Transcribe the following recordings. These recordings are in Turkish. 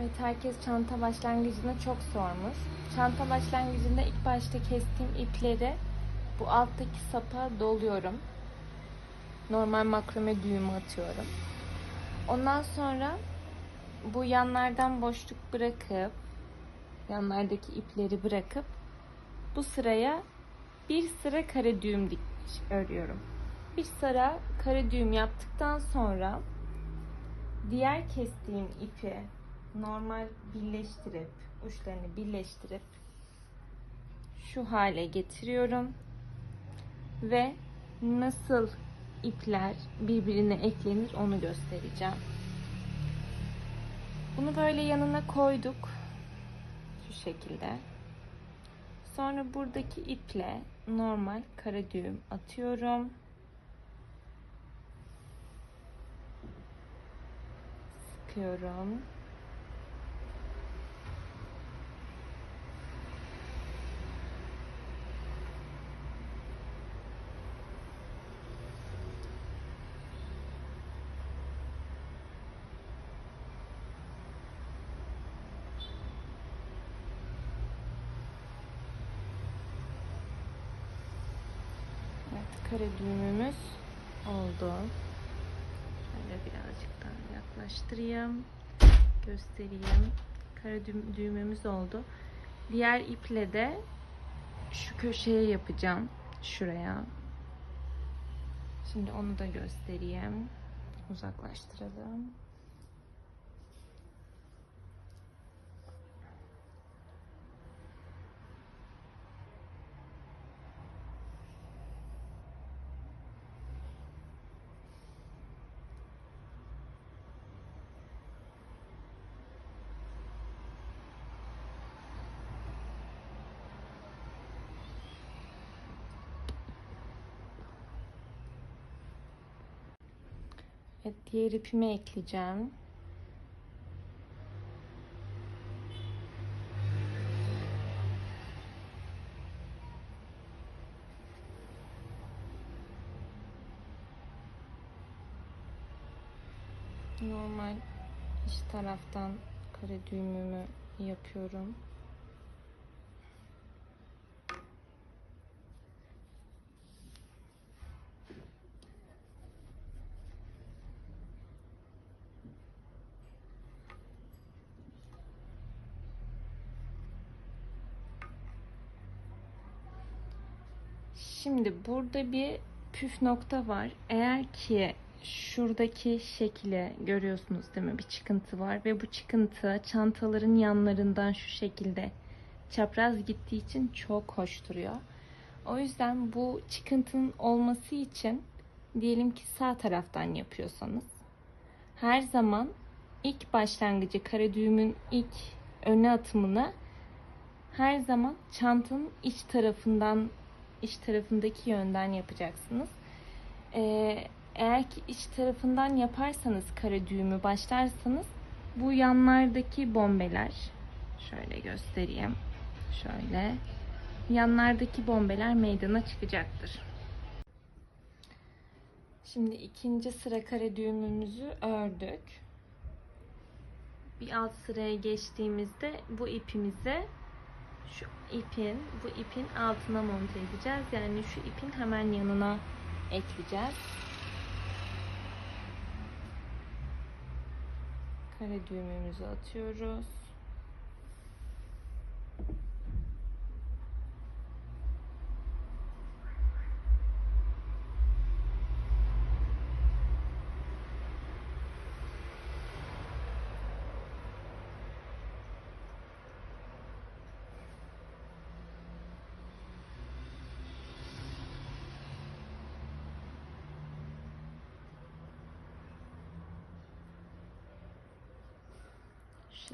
Evet herkes çanta başlangıcını çok sormuş. Çanta başlangıcında ilk başta kestiğim ipleri bu alttaki sapa doluyorum. Normal makrame düğümü atıyorum. Ondan sonra bu yanlardan boşluk bırakıp yanlardaki ipleri bırakıp bu sıraya bir sıra kare düğüm dikmiş örüyorum. Bir sıra kare düğüm yaptıktan sonra diğer kestiğim ipi normal birleştirip uçlarını birleştirip şu hale getiriyorum ve nasıl ipler birbirine eklenir onu göstereceğim. Bunu böyle yanına koyduk. Şu şekilde. Sonra buradaki iple normal kara düğüm atıyorum. Sıkıyorum. Evet, kare düğümümüz oldu. Şöyle birazcık daha yaklaştırayım. Göstereyim. Kare düğüm- düğümümüz oldu. Diğer iple de şu köşeye yapacağım. Şuraya. Şimdi onu da göstereyim. Uzaklaştıralım. Evet, diğer ipimi ekleyeceğim. Normal iç taraftan kare düğümümü yapıyorum. Şimdi burada bir püf nokta var. Eğer ki şuradaki şekli görüyorsunuz değil mi? Bir çıkıntı var ve bu çıkıntı çantaların yanlarından şu şekilde çapraz gittiği için çok hoş duruyor. O yüzden bu çıkıntının olması için diyelim ki sağ taraftan yapıyorsanız her zaman ilk başlangıcı kara düğümün ilk öne atımını her zaman çantanın iç tarafından iç tarafındaki yönden yapacaksınız. Ee, eğer ki iç tarafından yaparsanız kara düğümü başlarsanız bu yanlardaki bombeler şöyle göstereyim. Şöyle yanlardaki bombeler meydana çıkacaktır. Şimdi ikinci sıra kare düğümümüzü ördük. Bir alt sıraya geçtiğimizde bu ipimize şu ipin bu ipin altına monte edeceğiz. Yani şu ipin hemen yanına ekleyeceğiz. Kare düğümümüzü atıyoruz.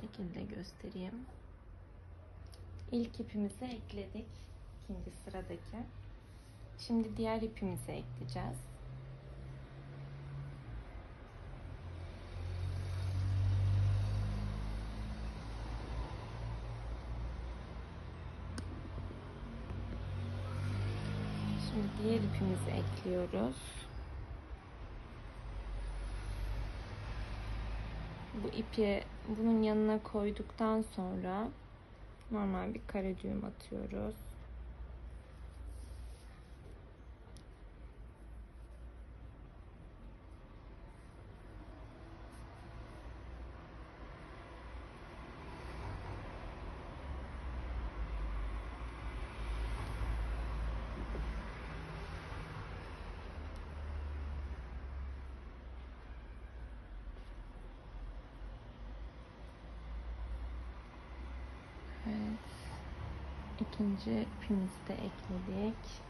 Şekilde göstereyim. İlk ipimizi ekledik. ikinci sıradaki. Şimdi diğer ipimizi ekleyeceğiz. Şimdi diğer ipimizi ekliyoruz. Bu ipi bunun yanına koyduktan sonra normal bir kare düğüm atıyoruz. İkinci ipimizi de ekledik.